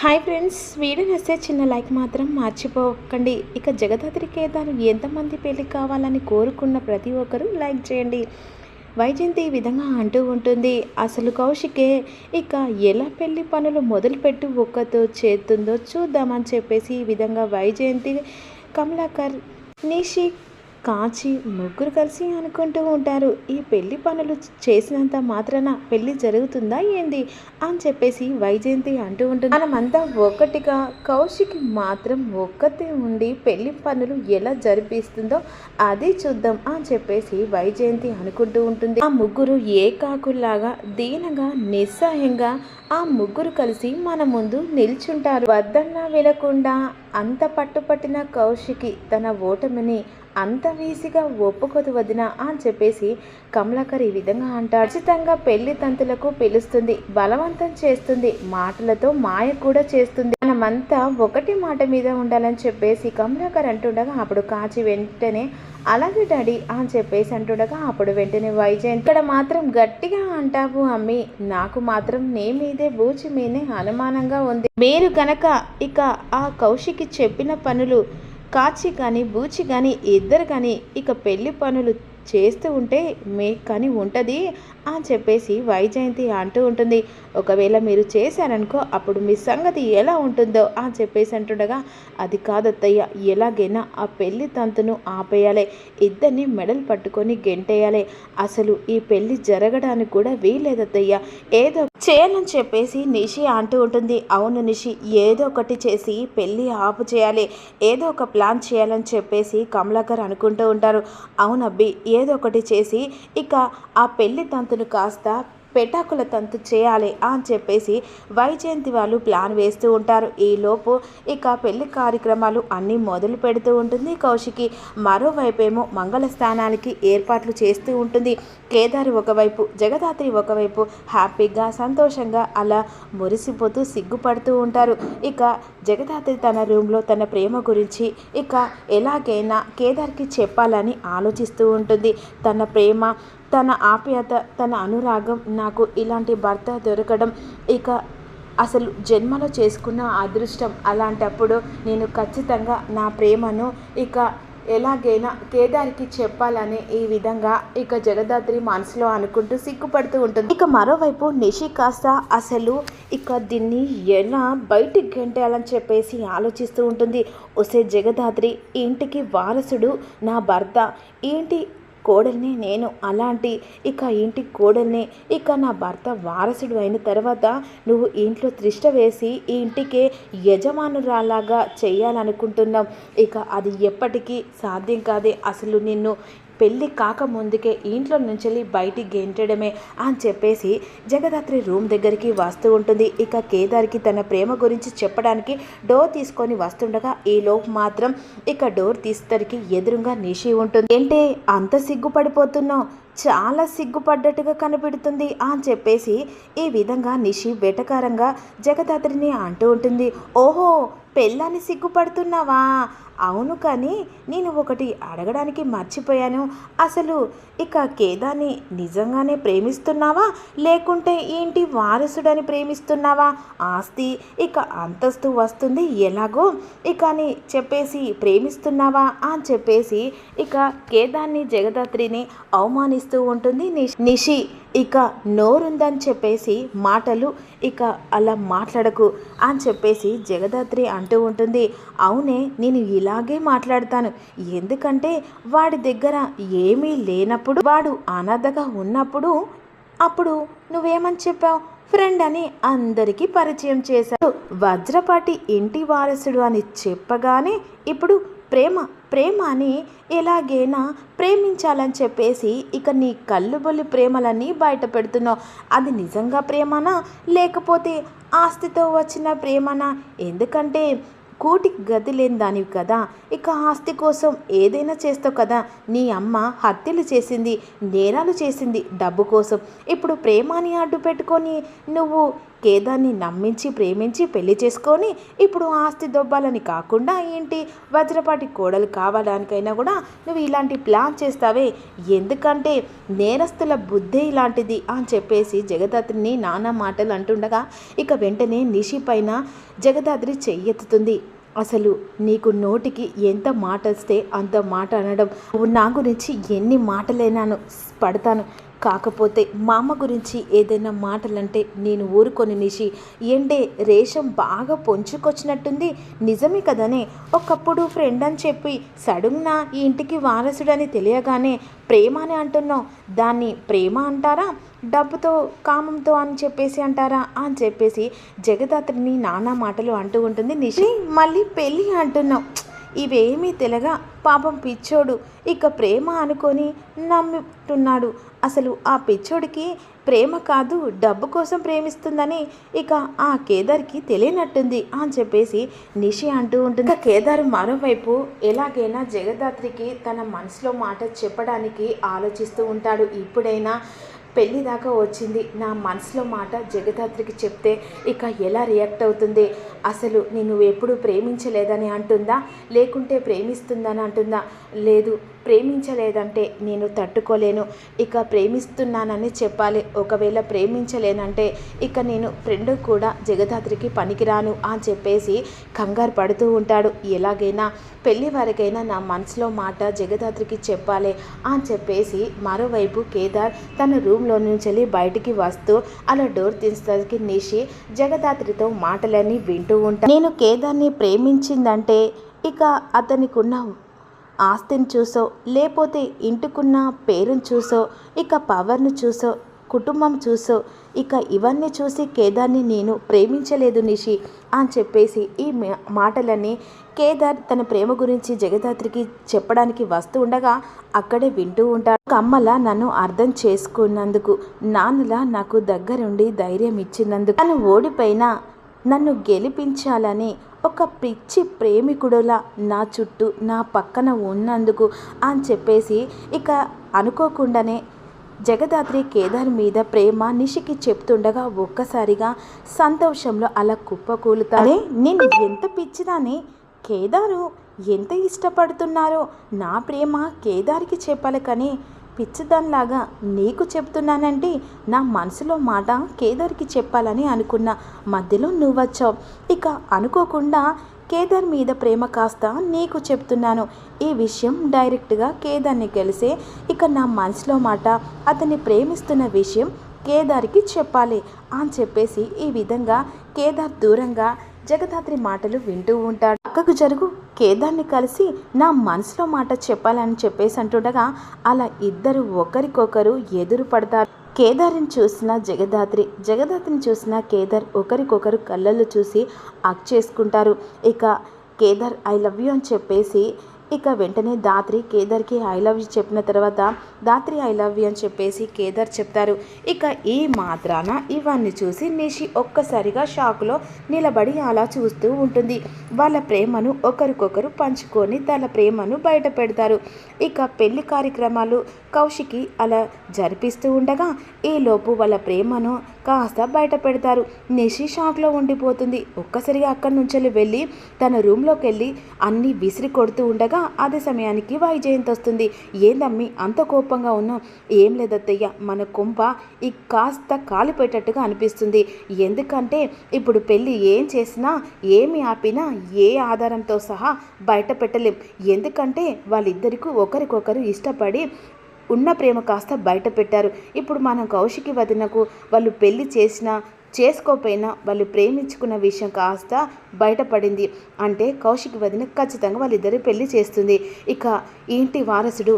Hi friends video నస్తే చిన్న like మాత్రం మర్చిపోకండి. ఇక జగదాత్రి కేదారు ఎంతమంది పెళ్ళి కావాలని కోరుకున్న ప్రతి ఒక్కరూ లైక్ చేయండి. వైజయంతి ఈ విధంగా అంటూ ఉంటుంది. అసలు కౌశికే ఇక ఎలా పెళ్ళి పనులు మొదలుపెట్టి ఒక్కతో చేస్తుందో చూద్దామని చెప్పేసి ఈ విధంగా వైజయంతి కమలాకర్ నిషి కాచి ముగ్గురు కలిసి అనుకుంటూ ఉంటారు. ఈ పెళ్ళి పనులు చేసినంత మాత్రాన పెళ్ళి జరుగుతుందా ఏంది? అని చెప్పేసి వైజయంతి అంటూ ఉంటుంది. మనమంతా ఒక్కటిగా కౌశిక్ మాత్రం ఒక్కతే ఉండి పెళ్ళి పనులు ఎలా జరిపిస్తుందో అది చూద్దాం అని చెప్పేసి వైజయంతి అనుకుంటూ ఉంటుంది. ఆ ముగ్గురు ఏకాకుల్లాగా దీనగా నిస్సహాయంగా ఆ ముగ్గురు కలిసి మన ముందు నిల్చుంటారు. వద్దన్నా వెళ్ళకుండా అంత పట్టుపట్టిన కౌశికి తన ఓటమిని అంత వీసిగా ఒప్పుకోదు వదిన అని చెప్పేసి కమలాకర్ ఈ విధంగా అంటాడు. ఖచ్చితంగా పెళ్ళి తంతులకు పిలుస్తుంది బలవంతం చేస్తుంది మాటలతో మాయ కూడా చేస్తుంది. మనమంతా ఒకటి మాట మీద ఉండాలని చెప్పేసి కమలాకర్ అంటుండగా అప్పుడు కాచి వెంటనే అలాగే డాడీ అని చెప్పేసి అంటుండగా అప్పుడు వెంటనే వైజయంత్ ఇక్కడ మాత్రం గట్టిగా అంటావు అమ్మి నాకు మాత్రం నీ మీదే బూచి మీదే అనుమానంగా ఉంది. మీరు గనక ఇక ఆ కౌశికి చెప్పిన పనులు కాచి కానీ బూచి కానీ ఇద్దరు కానీ ఇక పెళ్ళి పనులు చేస్తూ ఉంటే మీకు కానీ ఉంటుంది అని చెప్పేసి వైజయంతి అంటూ ఉంటుంది. ఒకవేళ మీరు చేశారనుకో అప్పుడు మీ సంగతి ఎలా ఉంటుందో అని చెప్పేసి అంటుండగా అది కాదత్తయ్య ఎలాగైనా ఆ పెళ్ళి తంతును ఆపేయాలి. ఇద్దరిని మెడలు పట్టుకొని గెంటేయాలి. అసలు ఈ పెళ్ళి జరగడానికి కూడా వీలేదత్తయ్య ఏదో చేయాలని చెప్పేసి నిషి అంటూ ఉంటుంది. అవును నిషి ఏదో ఒకటి చేసి పెళ్ళి ఆపు చేయాలి. ఏదో ఒక ప్లాన్ చేయాలని చెప్పేసి కమలాకర్ అనుకుంటూ ఉంటారు. అవునబ్బి ఏదో ఒకటి చేసి ఇక ఆ పెళ్ళి తంతును కాస్త పెటాకుల తంతు చేయాలి అని చెప్పేసి వైజయంతి వాళ్ళు ప్లాన్ వేస్తూ ఉంటారు. ఈలోపు ఇక పెళ్ళి కార్యక్రమాలు అన్నీ మొదలు పెడుతూ ఉంటుంది. కౌశికి మరోవైపేమో మంగళ స్థానానికి ఏర్పాట్లు చేస్తూ ఉంటుంది. కేదారి ఒకవైపు జగదాత్రి ఒకవైపు హ్యాపీగా సంతోషంగా అలా మురిసిపోతూ సిగ్గుపడుతూ ఉంటారు. ఇక జగదాత్రి తన రూమ్లో తన ప్రేమ గురించి ఇక ఎలాగైనా కేదార్కి చెప్పాలని ఆలోచిస్తూ ఉంటుంది. తన ప్రేమ తన ఆప్యాయత తన అనురాగం నాకు ఇలాంటి భర్త దొరకడం ఇక అసలు జన్మలో చేసుకున్న అదృష్టం. అలాంటప్పుడు నేను ఖచ్చితంగా నా ప్రేమను ఇక ఎలాగైనా కేదార్కి చెప్పాలని ఈ విధంగా ఇక జగదాత్రి మనసులో అనుకుంటూ సిగ్గుపడుతూ ఉంటుంది. ఇక మరోవైపు నిషి కాస్త అసలు ఇక దీన్ని ఎలా బయటికి గెంటేయాలని చెప్పేసి ఆలోచిస్తూ ఉంటుంది. ఒసే జగదాత్రి ఇంటికి వారసుడు నా భర్త. ఏంటి కోడల్ని నేను అలాంటి ఇక ఇంటి కోడల్ని ఇక నా భర్త వారసుడు అయిన తర్వాత నువ్వు ఇంట్లో త్రిష్ట వేసి ఈ ఇంటికే యజమానురాలాగా చేయాలనుకుంటున్నాం ఇక అది ఎప్పటికీ సాధ్యం కాదే. అసలు నిన్ను పెళ్ళి కాకముందుకే ఇంట్లో నుంచి బయటికి గెంటడమే అని చెప్పేసి జగదాత్రి రూమ్ దగ్గరికి వస్తూ ఉంటుంది. ఇక కేదార్కి తన ప్రేమ గురించి చెప్పడానికి డోర్ తీసుకొని వస్తుండగా ఈ లోపు మాత్రం ఇక డోర్ తీసేసరికి ఎదురుగా నిషి ఉంటుంది. ఏంటే అంత సిగ్గుపడిపోతున్నావు? చాలా సిగ్గుపడ్డట్టుగా కనిపెడుతుంది అని చెప్పేసి ఈ విధంగా నిషి వెటకారంగా జగదాత్రిని అంటూ ఉంటుంది. ఓహో పెళ్ళాన్ని సిగ్గుపడుతున్నావా? అవును కానీ నేను ఒకటి అడగడానికి మర్చిపోయాను. అసలు ఇక కేదాన్ని నిజంగానే ప్రేమిస్తున్నావా? లేకుంటే ఏంటి వారసుడని ప్రేమిస్తున్నావా? ఆస్తి ఇక అంతస్తు వస్తుంది ఎలాగో? ఇక అని చెప్పేసి ప్రేమిస్తున్నావా? అని చెప్పేసి ఇక కేదాన్ని జగదాత్రిని అవమానిస్తూ ఉంటుంది నిషి ఇక నోరుందని చెప్పేసి మాటలు ఇక అలా మాట్లాడకు అని చెప్పేసి జగదాత్రి అంటూ ఉంటుంది. అవునే నేను ఇలాగే మాట్లాడతాను. ఎందుకంటే వాడి దగ్గర ఏమీ లేనప్పుడు వాడు అనాథగా ఉన్నప్పుడు అప్పుడు నువ్వేమని చెప్పావు? ఫ్రెండ్ అని అందరికీ పరిచయం చేశాడు. వజ్రపాటి ఇంటి వారసుడు అని చెప్పగానే ఇప్పుడు ప్రేమ ప్రేమని ఎలాగైనా ప్రేమించాలని చెప్పేసి ఇక నీ కళ్ళుబొల్లి ప్రేమలన్నీ బయట పెడుతున్నావు. అది నిజంగా ప్రేమనా? లేకపోతే ఆస్తితో వచ్చిన ప్రేమనా? ఎందుకంటే కూటికి గది లేని దానివి కదా. ఇక ఆస్తి కోసం ఏదైనా చేస్తావు కదా. నీ అమ్మ హత్యలు చేసింది నేరాలు చేసింది డబ్బు కోసం. ఇప్పుడు ప్రేమాని అడ్డు పెట్టుకొని నువ్వు కేదాన్ని నమ్మించి ప్రేమించి పెళ్ళి చేసుకొని ఇప్పుడు ఆస్తి దొబ్బాలని కాకుండా ఏంటి? వజ్రపాటి కోడలు కావడానికైనా కూడా నువ్వు ఇలాంటి ప్లాన్ చేస్తావే. ఎందుకంటే నేరస్తుల బుద్ధే ఇలాంటిది అని చెప్పేసి జగదాత్రిని నానా మాటలు అంటుండగా ఇక వెంటనే నిషి పైన జగదాత్రి చెయ్యెత్తుతుంది. అసలు నీకు నోటికి ఎంత మాట వస్తే అంత మాట అనడం. నా గురించి ఎన్ని మాటలేనాను పడతాను. కాకపోతే మా అమ్మ గురించి ఏదైనా మాటలంటే నేను ఊరుకొని నిషి ఏంటే రేషం బాగా పొంచుకొచ్చినట్టుంది? నిజమే కదనే? ఒకప్పుడు ఫ్రెండ్ అని చెప్పి సడున్న ఈ ఇంటికి వారసుడని తెలియగానే ప్రేమ అని అంటున్నావు. దాన్ని ప్రేమ అంటారా? డబ్బుతో కామంతో అని చెప్పేసి అంటారా? అని చెప్పేసి జగదాత్రిని నానా మాటలు అంటూ ఉంటుంది నిషి. మళ్ళీ పెళ్ళి అంటున్నావు. ఇవేమీ తెలగా? పాపం పిచ్చోడు. ఇక ప్రేమ అనుకొని నమ్ముతున్నాడు. అసలు ఆ పిచ్చోడికి ప్రేమ కాదు డబ్బు కోసం ప్రేమిస్తుందని ఇక ఆ కేదార్కి తెలియనట్టుంది అని చెప్పేసి నిషి అంటూ ఉంటుంది. కేదార్ మరోవైపు ఎలాగైనా జగదాత్రికి తన మనసులో మాట చెప్పడానికి ఆలోచిస్తూ ఉంటాడు. ఇప్పుడైనా పెళ్ళి దాకా వచ్చింది. నా మనసులో మాట జగదాత్రికి చెప్తే ఇక ఎలా రియాక్ట్ అవుతుంది? అసలు నేను ఎప్పుడు ప్రేమించలేదని అంటుందా? లేకుంటే ప్రేమిస్తుందని అంటుందా? లేదు ప్రేమించలేదంటే నేను తట్టుకోలేను. ఇక ప్రేమిస్తున్నానని చెప్పాలి. ఒకవేళ ప్రేమించలేనంటే ఇక నేను ఫ్రెండ్ కూడా జగదాత్రికి పనికిరాను అని చెప్పేసి కంగారు పడుతూ ఉంటాడు. ఎలాగైనా పెళ్ళి వరకైనా నా మనసులో మాట జగదాత్రికి చెప్పాలి అని చెప్పేసి మరోవైపు కేదార్ తన రూమ్లో నుంచి బయటికి వస్తూ అలా డోర్ తీసేసరికి నిషి జగదాత్రితో మాటలన్నీ వింటూ ఉంటాను నేను కేదార్ని ప్రేమించిందంటే ఇక అతనికి ఉన్న ఆస్తిని చూసో లేకపోతే ఇంటికున్న పేరును చూసో ఇక పవర్ను చూసో కుటుంబం చూసో ఇక ఇవన్నీ చూసి కేదార్ని నేను ప్రేమించలేదు నిషి అని చెప్పేసి ఈ మాటలన్నీ కేదార్ తన ప్రేమ గురించి జగదాత్రికి చెప్పడానికి వస్తూ ఉండగా అక్కడే వింటూ ఉంటాడు. కమ్మల నన్ను అర్థం చేసుకున్నందుకు నాన్నలా నాకు దగ్గరుండి ధైర్యం ఇచ్చినందుకు. తను ఓడిపోయినా నన్ను గెలిపించాలని ఒక పిచ్చి ప్రేమికుడులా నా చుట్టూ నా పక్కన ఉన్నందుకు అని చెప్పేసి ఇక అనుకోకుండానే జగదాత్రి కేదార్ మీద ప్రేమ నిషికి చెప్తుండగా ఒక్కసారిగా సంతోషంలో అలా కుప్పకూలుతానే నేను ఎంత పిచ్చిదాని? కేదారు ఎంత ఇష్టపడుతున్నారో? నా ప్రేమ కేదార్కి చెప్పాలి కానీ పిచ్చిదానిలాగా నీకు చెప్తున్నానంటే నా మనసులో మాట కేదార్కి చెప్పాలని అనుకున్న. మధ్యలో నువ్వు వచ్చావు ఇక అనుకోకుండా కేదార్ మీద ప్రేమ కాస్త నీకు చెప్తున్నాను. ఈ విషయం డైరెక్ట్గా కేదార్ని కలిసే ఇక నా మనసులో మాట. అతన్ని ప్రేమిస్తున్న విషయం కేదార్కి చెప్పాలి అని చెప్పేసి ఈ విధంగా కేదార్ దూరంగా జగదాత్రి మాటలు వింటూ ఉంటాడు. పక్కకు జరుగు కేదార్ని కలిసి నా మనసులో మాట చెప్పాలని చెప్పేసి అంటుండగా అలా ఇద్దరు ఒకరికొకరు ఎదురు పడతారు. కేదార్ని చూసిన జగదాత్రి జగదాత్రిని చూసిన కేదార్ ఒకరికొకరు కళ్ళల్లో చూసి అక్ చేసుకుంటారు. ఇక కేదార్ ఐ లవ్ యూ అని చెప్పేసి ఇక వెంటనే దాత్రి కేదార్కి ఐ లవ్ యూ చెప్పిన తర్వాత దాత్రి ఐ లవ్ యూ అని చెప్పేసి కేదార్ చెప్తారు. ఇక ఈ మాత్రాన ఇవన్నీ చూసి నిషి ఒక్కసారిగా షాక్లో నిలబడి అలా చూస్తూ ఉంటుంది. వాళ్ళ ప్రేమను ఒకరికొకరు పంచుకొని తన ప్రేమను బయట పెడతారు. ఇక పెళ్ళి కార్యక్రమాలు కౌశికి అలా జరిపిస్తూ ఉండగా ఈలోపు వాళ్ళ ప్రేమను కాస్త బయట పెడతారు. నిషి షాక్లో ఉండిపోతుంది. ఒక్కసారిగా అక్కడి నుంచి వెళ్ళి తన రూమ్లోకి వెళ్ళి అన్నీ విసిరి కొడుతూ ఉండగా అదే సమయానికి వైజయంతి వస్తుంది ఏందమ్మి అంత కోపంగా ఉన్నావు? ఏం లేదత్తయ్య మన కొంప ఈ కాస్త కాలిపోయేటట్టుగా అనిపిస్తుంది. ఎందుకంటే ఇప్పుడు పెళ్ళి ఏం చేసినా ఏమి ఆపినా ఏ ఆధారంతో సహా బయట పెట్టలేం. ఎందుకంటే వాళ్ళిద్దరికీ ఒకరికొకరు ఇష్టపడి ఉన్న ప్రేమ కాస్త బయట పెట్టారు. ఇప్పుడు మనం కౌశికి వదినకు వాళ్ళు పెళ్ళి చేసినా చేసుకోపోయినా వాళ్ళు ప్రేమించుకున్న విషయం కాస్త బయటపడింది అంటే కౌశికి వదిన ఖచ్చితంగా వాళ్ళిద్దరి పెళ్ళి చేస్తుంది. ఇక ఇంటి వారసుడు?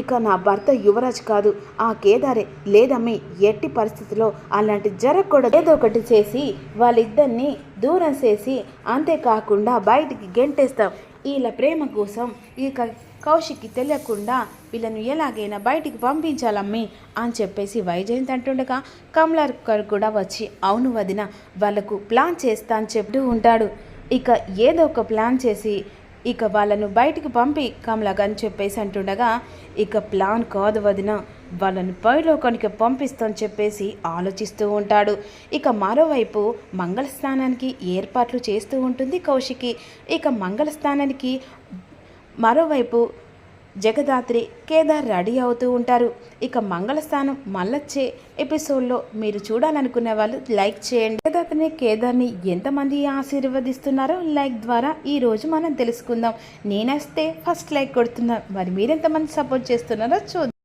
ఇక నా భర్త యువరాజ్ కాదు. ఆ కేదారే లేదమ్మి ఎట్టి పరిస్థితిలో అలాంటి జరగకూడదు. ఏదో ఒకటి చేసి వాళ్ళిద్దరిని దూరం చేసి అంతేకాకుండా బయటికి గెంటేస్తాం. వీళ్ళ ప్రేమ కోసం ఇక కౌశిక్కి తెలియకుండా వీళ్ళను ఎలాగైనా బయటికి పంపించాలమ్మి అని చెప్పేసి వైజయంత్ అంటుండగా కమలాకర్ కూడా వచ్చి అవును వదిన వాళ్ళకు ప్లాన్ చేస్తా అని చెప్తూ ఉంటాడు. ఇక ఏదో ఒక ప్లాన్ చేసి ఇక వాళ్ళను బయటికి పంపి కమలాగని చెప్పేసి అంటుండగా ఇక ప్లాన్ కాదు వదిన వాళ్ళని పైలోకానికి పంపిస్తాను చెప్పేసి ఆలోచిస్తూ ఉంటాడు. ఇక మరోవైపు మంగళ స్నానానికి ఏర్పాట్లు చేస్తూ ఉంటుంది కౌశికి. ఇక మంగళ స్నానానికి మరోవైపు జగదాత్రి కేదార్ రెడీ అవుతూ ఉంటారు. ఇక మంగళస్థానం మళ్ళొచ్చే ఎపిసోడ్లో మీరు చూడాలనుకునే వాళ్ళు లైక్ చేయండి. జగదాత్రిని కేదార్ని ఎంతమంది ఆశీర్వదిస్తున్నారో లైక్ ద్వారా ఈరోజు మనం తెలుసుకుందాం. నేనేస్తే ఫస్ట్ లైక్ కొడుతున్నా. మరి మీరెంతమంది సపోర్ట్ చేస్తున్నారో చూద్దాం.